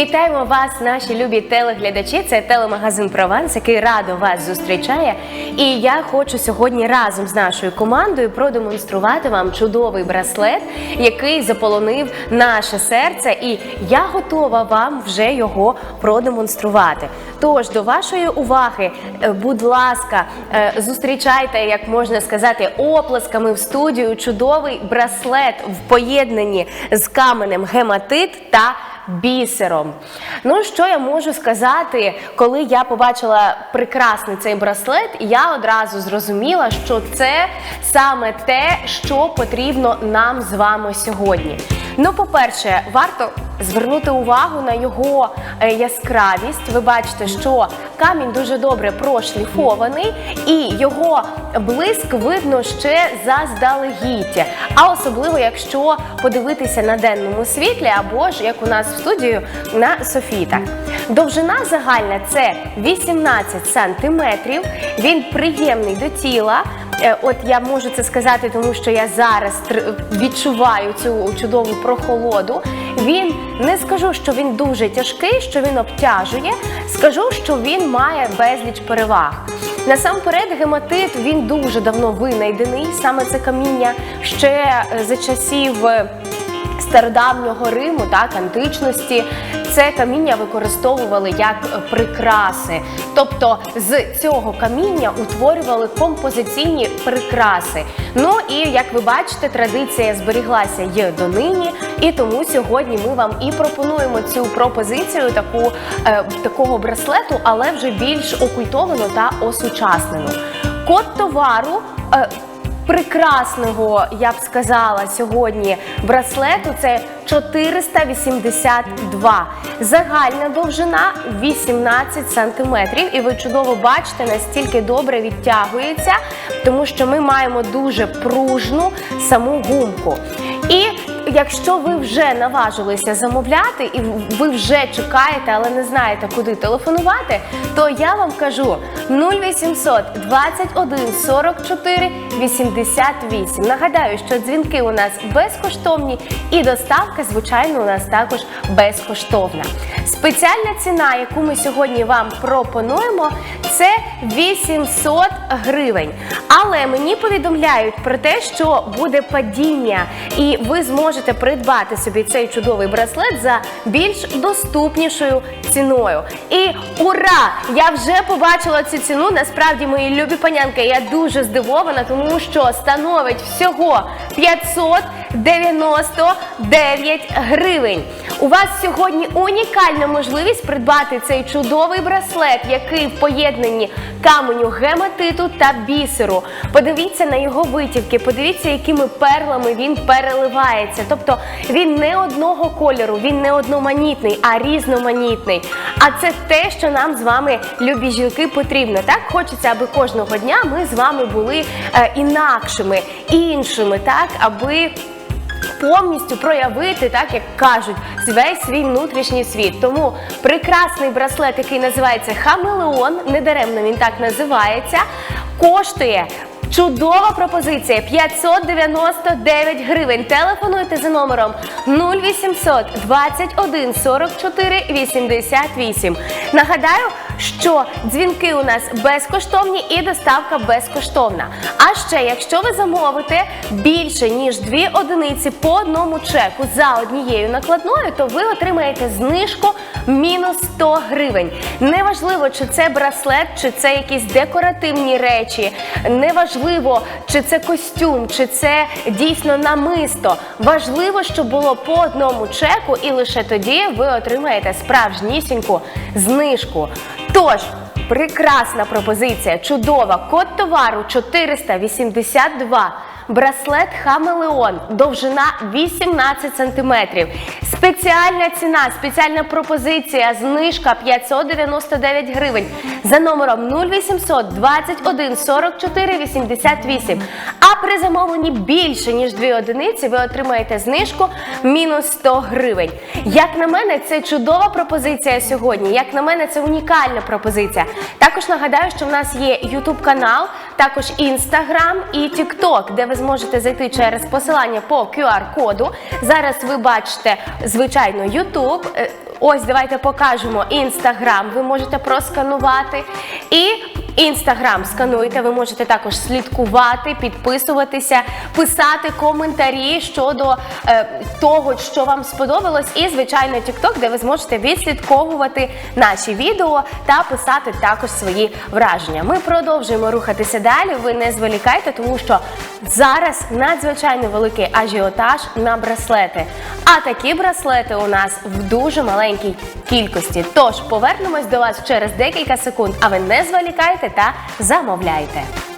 Вітаємо вас, наші любі телеглядачі. Це телемагазин Прованс, який радо вас зустрічає. І я хочу сьогодні разом з нашою командою продемонструвати вам чудовий браслет, який заполонив наше серце. І я готова вам вже його продемонструвати. Тож до вашої уваги, е, будь ласка, е, зустрічайте, як можна сказати, оплесками в студію чудовий браслет в поєднанні з каменем гематит та бісером. Ну, що я можу сказати, коли я побачила прекрасний цей браслет, я одразу зрозуміла, що це саме те, що потрібно нам з вами сьогодні. Ну, по-перше, варто звернути увагу на його е, яскравість. Ви бачите, що камінь дуже добре прошліфований, і його блиск видно ще заздалегідь. А особливо, якщо подивитися на денному світлі, або ж як у нас в студію на софітах. Довжина загальна це 18 сантиметрів. Він приємний до тіла. Е, От я можу це сказати, тому що я зараз відчуваю цю чудову прохолоду. Він не скажу, що він дуже тяжкий, що він обтяжує. Скажу, що він має безліч переваг. Насамперед, гематит він дуже давно винайдений, саме це каміння ще е, за часів. Стародавнього Риму, так, античності, це каміння використовували як прикраси. Тобто з цього каміння утворювали композиційні прикраси. Ну і як ви бачите, традиція зберіглася й донині, і тому сьогодні ми вам і пропонуємо цю пропозицію таку, е, такого браслету, але вже більш окультовану та осучаснену. Код товару. е, прекрасного, я б сказала, сьогодні браслету це 482. Загальна довжина 18 сантиметрів. І ви чудово бачите, настільки добре відтягується, тому що ми маємо дуже пружну саму гумку. І якщо ви вже наважилися замовляти і ви вже чекаєте, але не знаєте, куди телефонувати, то я вам кажу 0800 21 44 88. Нагадаю, що дзвінки у нас безкоштовні і доставка, звичайно, у нас також безкоштовна. Спеціальна ціна, яку ми сьогодні вам пропонуємо, це 800 гривень. Але мені повідомляють про те, що буде падіння, і ви зможете придбати собі цей чудовий браслет за більш доступнішою ціною. І ура! Я вже побачила цю ціну. Насправді, мої любі панянки, я дуже здивована, тому що становить всього 599 гривень. У вас сьогодні унікальна можливість придбати цей чудовий браслет, який в поєднанні каменю гематиту та бісеру. Подивіться на його витівки, подивіться, якими перлами він переливається. Тобто він не одного кольору, він не одноманітний, а різноманітний. А це те, що нам з вами, любі жінки, потрібно. Так хочеться, аби кожного дня ми з вами були е, інакшими, іншими, так аби повністю проявити, так як кажуть, весь свій внутрішній світ. Тому прекрасний браслет, який називається Хамелеон, недаремно він так називається, коштує. Чудова пропозиція 599 гривень. Телефонуйте за номером 0800 21 44 88. Нагадаю, що дзвінки у нас безкоштовні і доставка безкоштовна. А ще, якщо ви замовите більше ніж дві одиниці по одному чеку за однією накладною, то ви отримаєте знижку мінус 100 гривень. Неважливо, чи це браслет, чи це якісь декоративні речі, неважливо, чи це костюм, чи це дійсно намисто. Важливо, щоб було по одному чеку, і лише тоді ви отримаєте справжнісіньку знижку. Тож. Прекрасна пропозиція, чудова. Код товару 482. Браслет Хамелеон, довжина 18 см. Спеціальна ціна, спеціальна пропозиція, знижка 599 гривень за номером 0800 21 44 88. А при замовленні більше ніж дві одиниці ви отримаєте знижку мінус 100 гривень. Як на мене, це чудова пропозиція сьогодні. Як на мене, це унікальна пропозиція. Також нагадаю, що в нас є YouTube канал, також Instagram і TikTok, де ви зможете зайти через посилання по QR-коду. Зараз ви бачите, звичайно, YouTube. Ось давайте покажемо інстаграм. Ви можете просканувати. І інстаграм скануєте. Ви можете також слідкувати, підписуватися, писати коментарі щодо е, того, що вам сподобалось, і звичайно, TikTok, де ви зможете відслідковувати наші відео та писати також свої враження. Ми продовжуємо рухатися далі. Ви не зволікайте, тому що зараз надзвичайно великий ажіотаж на браслети. А такі браслети у нас в дуже маленькій кількості. Тож повернемось до вас через декілька секунд. А ви не зволікайте та замовляйте.